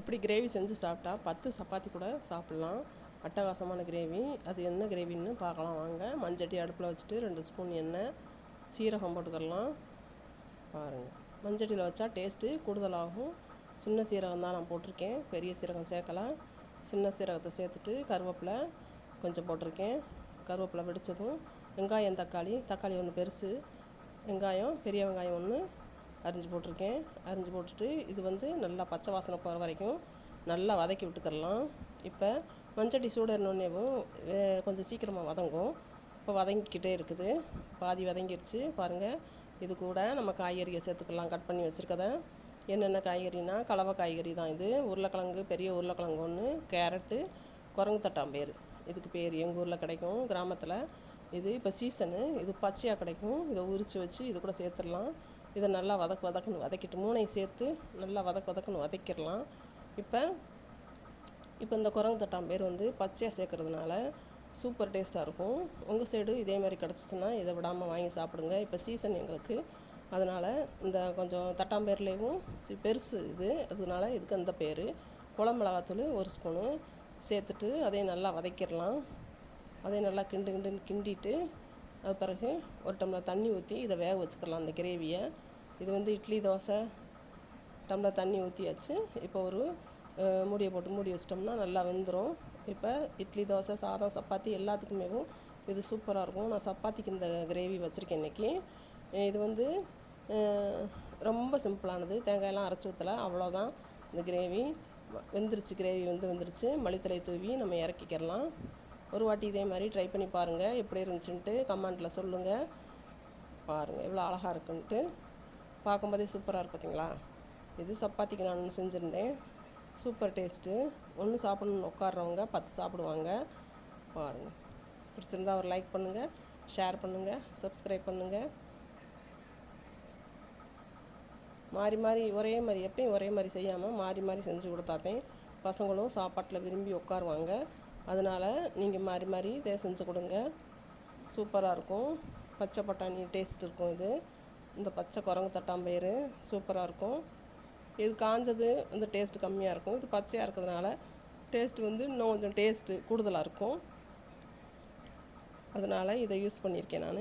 இப்படி கிரேவி செஞ்சு சாப்பிட்டா பத்து சப்பாத்தி கூட சாப்பிட்லாம். அட்டகாசமான கிரேவி. அது என்ன கிரேவின்னு பார்க்கலாம் வாங்க. மஞ்சட்டி அடுப்பில் வச்சுட்டு ரெண்டு ஸ்பூன் எண்ணெய் சீரகம் போட்டுக்கலாம். பாருங்கள் மஞ்சட்டியில் வச்சா டேஸ்ட்டு கூடுதலாகும். சின்ன சீரகம் தான் நான் போட்டிருக்கேன். பெரிய சீரகம் சேர்க்கலாம். சின்ன சீரகத்தை சேர்த்துட்டு கருவேப்பிலை கொஞ்சம் போட்டிருக்கேன். கருவேப்பிலை வெடித்ததும் வெங்காயம் தக்காளி தக்காளி ஒன்று பெருசு வெங்காயம் பெரிய வெங்காயம் ஒன்று அரிஞ்சு போட்டிருக்கேன். அரிஞ்சு போட்டுட்டு இது வந்து நல்லா பச்சை வாசனை போகிற வரைக்கும் நல்லா வதக்கி விட்டுக்கிறலாம். இப்போ மஞ்சட்டி சூடறினோடனேவும் கொஞ்சம் சீக்கிரமாக வதங்கும். இப்போ வதங்கிக்கிட்டே இருக்குது. பாதி வதங்கிருச்சு. பாருங்கள் இது கூட நம்ம காய்கறியை சேர்த்துக்கலாம். கட் பண்ணி வச்சுருக்கத. என்னென்ன காய்கறினா கலவை காய்கறி தான் இது. உருளைக்கிழங்கு பெரிய உருளைக்கிழங்கு ஒன்று கேரட்டு குரங்கு தட்டாம்பேர். இதுக்கு பேர் எங்கள் ஊரில் கிடைக்கும். கிராமத்தில் இது இப்போ சீசனு இது பச்சையாக கிடைக்கும். இதை உரித்து வச்சு இது கூட சேர்த்துடலாம். இதை நல்லா வதக்கு வதக்குன்னு வதக்கிட்டு மூணையும் சேர்த்து நல்லா வதக்கு வதக்குன்னு வதக்கிடலாம். இப்போ இப்போ இந்த குரங்கு தட்டாம் பேர் வந்து பச்சையாக சேர்க்குறதுனால சூப்பர் டேஸ்ட்டாக இருக்கும். உங்கள் சைடு இதே மாதிரி கிடச்சிச்சின்னா இதை விடாமல் வாங்கி சாப்பிடுங்க. இப்போ சீசன் எங்களுக்கு. அதனால் இந்த கொஞ்சம் தட்டாம்பேர்லேயும் சி பெருசு இது. அதனால இதுக்கு அந்த பேர். குளமிளகாத்தூள் ஒரு ஸ்பூனு சேர்த்துட்டு அதையும் நல்லா வதக்கிடலாம். அதையும் நல்லா கிண்டு கிண்டுன்னு கிண்டிட்டு பிறகு ஒரு டம்ளர் தண்ணி ஊற்றி இதை வேக வச்சுக்கலாம் அந்த கிரேவியை இது வந்து இட்லி தோசை டம்ளர் தண்ணி ஊற்றியாச்சு இப்போ ஒரு மூடியை போட்டு மூடி வச்சிட்டோம்னா நல்லா வெந்துடும் இப்போ இட்லி தோசை சாதம் சப்பாத்தி எல்லாத்துக்குமே இது சூப்பராக இருக்கும். நான் சப்பாத்திக்கு இந்த கிரேவி வச்சுருக்கேன் இன்றைக்கி இது வந்து ரொம்ப சிம்பிளானது. தேங்காயெல்லாம் அரைச்சி ஊற்றலை அவ்வளோதான். இந்த கிரேவி வெந்துருச்சு கிரேவி வந்து வெந்துருச்சு. மளித்தலை தூவி நம்ம இறக்கிக்கிறலாம் ஒரு வாட்டி இதே மாதிரி ட்ரை பண்ணி பாருங்கள் எப்படி இருந்துச்சுன்ட்டு கமெண்ட்டில் சொல்லுங்கள் பாருங்கள் எவ்வளோ அழகாக இருக்குன்ட்டு. பார்க்கும்போதே சூப்பராக இருக்கு பார்த்தீங்களா இது சப்பாத்திக்கு நான் செஞ்சுருந்தேன். சூப்பர் டேஸ்ட்டு ஒன்று சாப்பிட்ணுன்னு உட்காடுறவங்க பத்து சாப்பிடுவாங்க. பாருங்கள் பிடிச்சிருந்தா ஒரு லைக் பண்ணுங்கள் ஷேர் பண்ணுங்கள் சப்ஸ்கிரைப் பண்ணுங்கள் மாறி மாறி ஒரே மாதிரி எப்பயும் ஒரே மாதிரி செய்யாமல் மாறி மாறி செஞ்சு கொடுத்தாத்தேன் பசங்களும் சாப்பாட்டில் விரும்பி உட்காருவாங்க. அதனால் நீங்கள் மாறி மாறி இதை செஞ்சு கொடுங்க. சூப்பராக இருக்கும். பச்சை பட்டாணி டேஸ்ட் இருக்கும் இது. இந்த பச்சை குரங்கு தட்டாம்பயிறு சூப்பராக இருக்கும். இது காஞ்சது இந்த டேஸ்ட் கம்மியாக இருக்கும். இது பச்சையாக இருக்கிறதுனால டேஸ்ட் வந்து இன்னும் கொஞ்சம் டேஸ்ட்டு கூடுதலாக இருக்கும். அதனால் இதை யூஸ் பண்ணியிருக்கேன் நான்.